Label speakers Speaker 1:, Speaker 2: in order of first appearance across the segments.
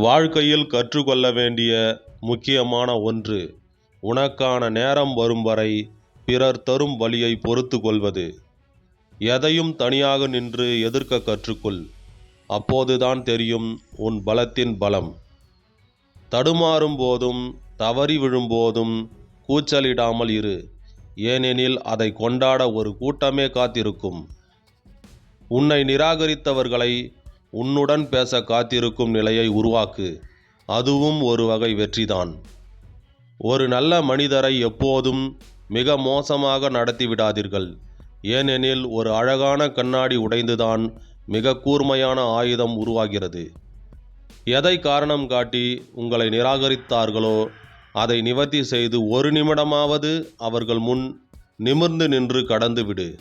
Speaker 1: வாழ்க்கையில் கற்றுக்கொள்ள வேண்டிய முக்கியமான ஒன்று உனக்கான நேரம் வரும் வரை பிறர் தரும் வழியை பொறுத்து கொள்வது. எதையும் தனியாக நின்று எதிர்க்க கற்றுக்கொள். அப்போதுதான் தெரியும் உன் பலத்தின் பலம். தடுமாறும் போதும் தவறி விழும்போதும் கூச்சலிடாமல் இரு. ஏனெனில் அதை கொண்டாட ஒரு கூட்டமே காத்திருக்கும். உன்னை நிராகரித்தவர்களை உன்னுடன் பேச காத்திருக்கும் நிலையை உருவாக்கு. அதுவும் ஒரு வகை வெற்றிதான். ஒரு நல்ல மனிதரை எப்போதும் மிக மோசமாக நடத்திவிடாதீர்கள் ஏனெனில் ஒரு அழகான கண்ணாடி உடைந்துதான் மிக கூர்மையான ஆயுதம் உருவாகிறது. எதை காரணம் காட்டி உங்களை நிராகரித்தார்களோ அதை நிவர்த்தி செய்து ஒரு நிமிடமாவது அவர்கள் முன் நிமிர்ந்து நின்று கடந்துவிடு.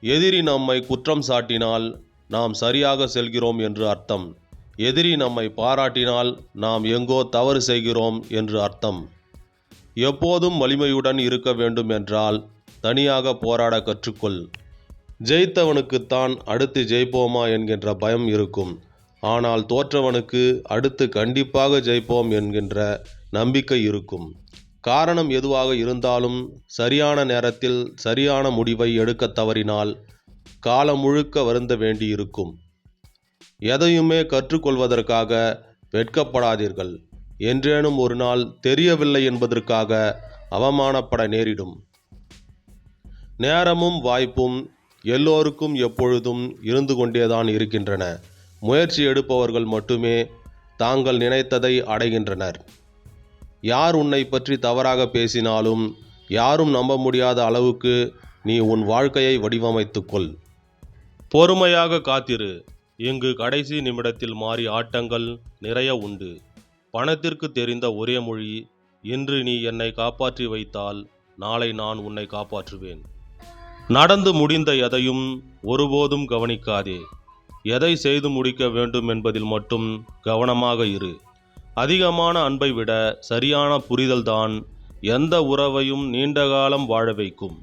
Speaker 1: எதிரி நம்மை குற்றம் சாட்டினால் நாம் சரியாக செல்கிறோம் என்று அர்த்தம். எதிரி நம்மை பாராட்டினால் நாம் எங்கோ தவறு செய்கிறோம் என்று அர்த்தம். எப்போதும் வலிமையுடன் இருக்க வேண்டும் என்றால் தனியாக போராட கற்றுக்கொள். ஜெயித்தவனுக்குத்தான் அடுத்து ஜெயிப்போமா என்கின்ற பயம் இருக்கும். ஆனால் தோற்றவனுக்கு அடுத்து கண்டிப்பாக ஜெயிப்போம் என்கின்ற நம்பிக்கை இருக்கும். காரணம் எதுவாக இருந்தாலும் சரியான நேரத்தில் சரியான முடிவை எடுக்க தவறினால் காலம் முழுக்க வருந்த வேண்டியிருக்கும். எதையுமே கற்றுக்கொள்வதற்காக வெட்கப்படாதீர்கள். என்றேனும் ஒரு நாள் தெரியவில்லை என்பதற்காக அவமானப்பட நேரிடும். நேரமும் வாய்ப்பும் எல்லோருக்கும் எப்பொழுதும் இருந்து கொண்டேதான் இருக்கின்றன. முயற்சி எடுப்பவர்கள் மட்டுமே தாங்கள் நினைத்ததை அடைகின்றனர். யார் உன்னை பற்றி தவறாக பேசினாலும் யாரும் நம்ப முடியாத அளவுக்கு நீ உன் வாழ்க்கையை வடிவமைத்துக்கொள். பொறுமையாக காத்திரு. இங்கு கடைசி நிமிடத்தில் மாறி ஆட்டங்கள் நிறைய உண்டு. பணத்திற்கு தெரிந்த ஒரே மொழி இன்று நீ என்னை காப்பாற்றி வைத்தால் நாளை நான் உன்னை காப்பாற்றுவேன். நடந்து முடிந்த எதையும் ஒருபோதும் கவனிக்காதே. எதை செய்து முடிக்க வேண்டும் என்பதில் மட்டும் கவனமாக இரு. அதிகமான அன்பை விட சரியான புரிதல்தான் எந்த உறவையும் நீண்ட காலம் வாழ வைக்கும்.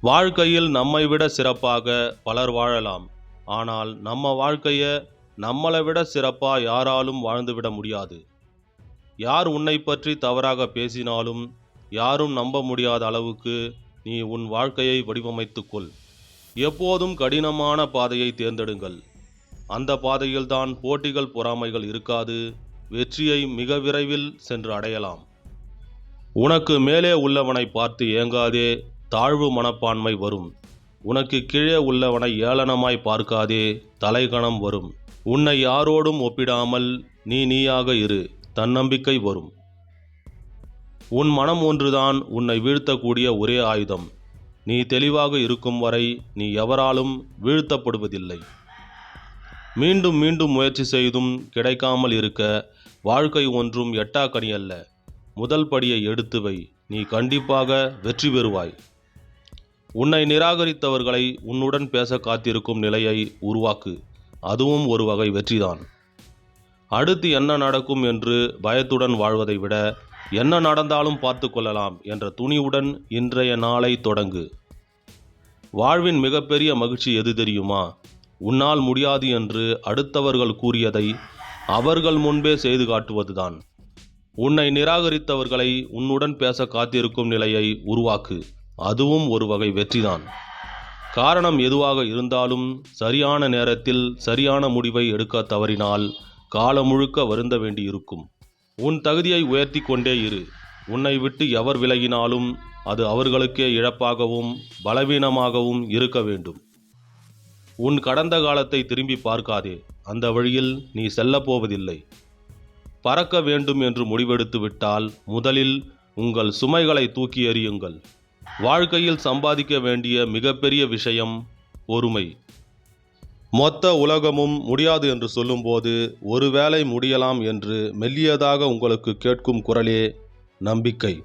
Speaker 1: வாழ்க்கையில் நம்மை விட சிறப்பாக பலர் வாழலாம். ஆனால் நம்ம வாழ்க்கையை நம்மளை விட சிறப்பாக யாராலும் வாழ்ந்துவிட முடியாது. யார் உன்னை பற்றி தவறாக பேசினாலும் யாரும் நம்ப முடியாத அளவுக்கு நீ உன் வாழ்க்கையை வடிவமைத்துக்கொள். எப்போதும் கடினமான பாதையை தேர்ந்தெடுங்கள். அந்த பாதையில்தான் போட்டிகள் பொறாமைகள் இருக்காது வெற்றியை மிக விரைவில் சென்று அடையலாம். உனக்கு மேலே உள்ளவனை பார்த்து ஏங்காதே தாழ்வு மனப்பான்மை வரும். உனக்கு கீழே உள்ளவனை ஏளனமாய் பார்க்காதே தலைகணம் வரும். உன்னை யாரோடும் ஒப்பிடாமல் நீ நீயாக இரு தன்னம்பிக்கை வரும். உன் மனம் ஒன்றுதான் உன்னை வீழ்த்தக்கூடிய ஒரே ஆயுதம். நீ தெளிவாக இருக்கும் வரை நீ எவராலும் வீழ்த்தப்படுவதில்லை. மீண்டும் மீண்டும் முயற்சி செய்தும் கிடைக்காமல் இருக்க வாழ்க்கை ஒன்றும் எட்டாக்கணி அல்ல. முதல் படியை எடுத்து வை. நீ கண்டிப்பாக வெற்றி பெறுவாய். உன்னை நிராகரித்தவர்களை உன்னுடன் பேச காத்திருக்கும் நிலையை உருவாக்கு. அதுவும் ஒரு வகை வெற்றிதான். அடுத்து என்ன நடக்கும் என்று பயத்துடன் வாழ்வதை விட என்ன நடந்தாலும் பார்த்து கொள்ளலாம் என்ற துணிவுடன் இன்றைய நாளை தொடங்கு. வாழ்வின் மிகப்பெரிய மகிழ்ச்சி எது தெரியுமா? உன்னால் முடியாது என்று அடுத்தவர்கள் கூறியதை அவர்கள் முன்பே செய்து காட்டுவதுதான். உன்னை நிராகரித்தவர்களை உன்னுடன் பேச காத்திருக்கும் நிலையை உருவாக்கு. அதுவும் ஒரு வகை வெற்றிதான். காரணம் எதுவாக இருந்தாலும் சரியான நேரத்தில் சரியான முடிவை எடுக்க தவறினால் காலம் முழுக்க வருந்த வேண்டியிருக்கும். உன் தகுதியை உயர்த்தி கொண்டே இரு. உன்னை விட்டு எவர் விலகினாலும் அது அவர்களுக்கே இழப்பாகவும் பலவீனமாகவும் இருக்க வேண்டும். உன் கடந்த காலத்தை திரும்பி பார்க்காதே. அந்த வழியில் நீ செல்லப்போவதில்லை பறக்க வேண்டும் என்று முடிவெடுத்து விட்டால் முதலில் உங்கள் சுமைகளை தூக்கி எறியுங்கள். வாழ்க்கையில் சம்பாதிக்க வேண்டிய மிகப்பெரிய விஷயம் பொறுமை. மொத்த உலகமும் முடியாது என்று சொல்லும்போது ஒருவேளை முடியலாம் என்று மெல்லியதாக உங்களுக்கு கேட்கும் குரலே நம்பிக்கை.